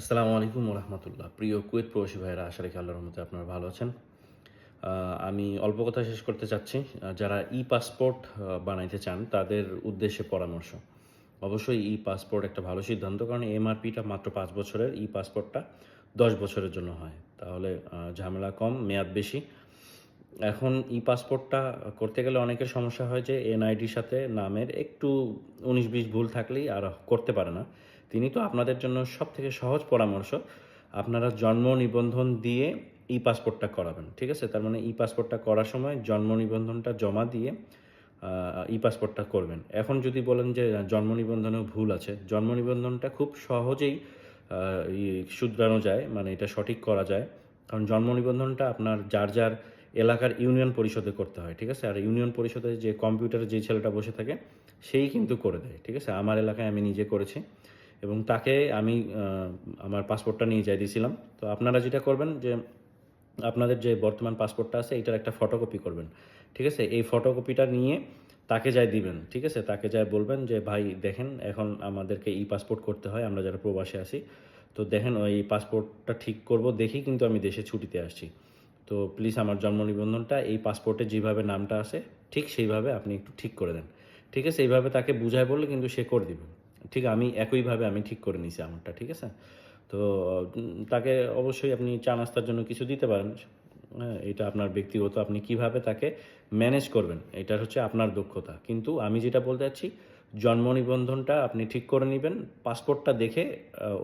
আসসালামু আলাইকুম রহমতুল্লাহ প্রিয় কুয়েত প্রবাসী ভাইয়েরা, আশা রেখে আল্লাহর মধ্যে আপনারা ভালো আছেন। আমি অল্প কথা শেষ করতে চাচ্ছি। যারা ই পাসপোর্ট বানাইতে চান, তাদের উদ্দেশ্যে পরামর্শ। অবশ্যই ই পাসপোর্ট একটা ভালো সিদ্ধান্ত, কারণ এমআরপিটা মাত্র পাঁচ বছরের ই পাসপোর্টটা দশ বছরের জন্য হয়। তাহলে ঝামেলা কম, মেয়াদ বেশি। এখন ই পাসপোর্টটা করতে গেলে অনেকের সমস্যা হয় যে এনআইডির সাথে নামের একটু উনিশ বিশ ভুল থাকলেই আর করতে পারে না। তিনি তো আপনাদের জন্য সব থেকে সহজ পরামর্শ, আপনারা জন্ম নিবন্ধন দিয়ে ই পাসপোর্টটা করাবেন, ঠিক আছে? তার মানে ই পাসপোর্টটা করার সময় জন্ম নিবন্ধনটা জমা দিয়ে ই পাসপোর্টটা করবেন। এখন যদি বলেন যে জন্ম নিবন্ধনেও ভুল আছে, জন্ম নিবন্ধনটা খুব সহজেই শুধরানো যায় মানে এটা সঠিক করা যায়। কারণ জন্ম নিবন্ধনটা আপনার যার যার এলাকার ইউনিয়ন পরিষদে করতে হয়, ঠিক আছে? আর ইউনিয়ন পরিষদে যে কম্পিউটারে যে ছেলেটা বসে থাকে, সেই কিন্তু করে দেয়, ঠিক আছে? আমার এলাকায় আমি নিজে করেছি এবং তাকে আমি আমার পাসপোর্টটা নিয়ে যাই দিয়েছিলাম। তো আপনারা যেটা করবেন যে, আপনাদের যে বর্তমান পাসপোর্টটা আছে, এটার একটা ফটোকপি করবেন, ঠিক আছে? এই ফটোকপিটা নিয়ে তাকে যাই দিবেন, ঠিক আছে? তাকে যাই বলবেন যে, ভাই, দেখেন, এখন আমাদেরকে ই পাসপোর্ট করতে হয়, আমরা যারা প্রবাসে আছি, তো দেখেন, ওই পাসপোর্টটা ঠিক করব, দেখি কিন্তু আমি দেশে ছুটিতে আসছি। তো প্লিজ আমার জন্ম নিবন্ধনটা এই পাসপোর্টে যেভাবে নামটা আছে, ঠিক সেইভাবে আপনি একটু ঠিক করে দেন। ঠিক আছে? এইভাবে তাকে বুঝায় বললে কিন্তু সে করে দিবে। ঠিক আমি একইভাবে আমি ঠিক করে নিছি আমারটা, ঠিক আছে? তো তাকে অবশ্যই আপনি চা নাস্তার জন্য কিছু দিতে পারেন। হ্যাঁ এটা আপনার ব্যক্তিগত। আপনি কীভাবে তাকে ম্যানেজ করবেন এটা হচ্ছে আপনার দক্ষতা। কিন্তু আমি যেটা বলতে চাচ্ছি জন্ম নিবন্ধনটা আপনি ঠিক করে নেবেন, পাসপোর্টটা দেখে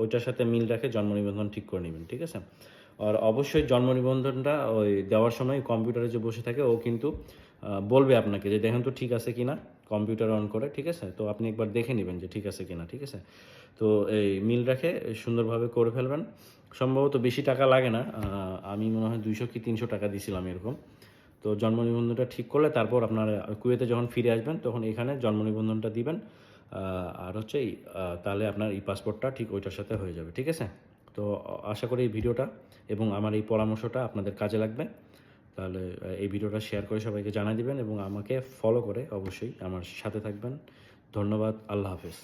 ওইটার সাথে মিল রাখে জন্ম নিবন্ধন ঠিক করে নেবেন, ঠিক আছে? আর অবশ্যই জন্ম নিবন্ধনটা ওই দেওয়ার সময় কম্পিউটারে যে বসে থাকে, ও কিন্তু বলবে আপনাকে যে দেখেন তো ঠিক আছে কিনা, কম্পিউটার অন করে, ঠিক আছে? তো আপনি একবার দেখে নেবেন যে ঠিক আছে কিনা, ঠিক আছে? তো এই মিল রাখে সুন্দরভাবে করে ফেলবেন। সম্ভবত বেশি টাকা লাগে না আমি মনে হয় দুইশো কি তিনশো টাকা দিয়েছিলাম এরকম। তো জন্ম নিবন্ধনটা ঠিক করলে তারপর আপনার কুয়েতে যখন ফিরে আসবেন, তখন এখানে জন্ম নিবন্ধনটা দিবেন আর হচ্ছে তাহলে আপনার এই পাসপোর্টটা ঠিক ওইটার সাথে হয়ে যাবে, ঠিক আছে? তো আশা করি এই ভিডিওটা এবং আমার এই পরামর্শটা আপনাদের কাজে লাগবে। তাহলে এই ভিডিওটা শেয়ার করে সবাইকে জানাই দিবেন এবং আমাকে ফলো করে অবশ্যই আমার সাথে থাকবেন। ধন্যবাদ, আল্লাহ হাফেজ।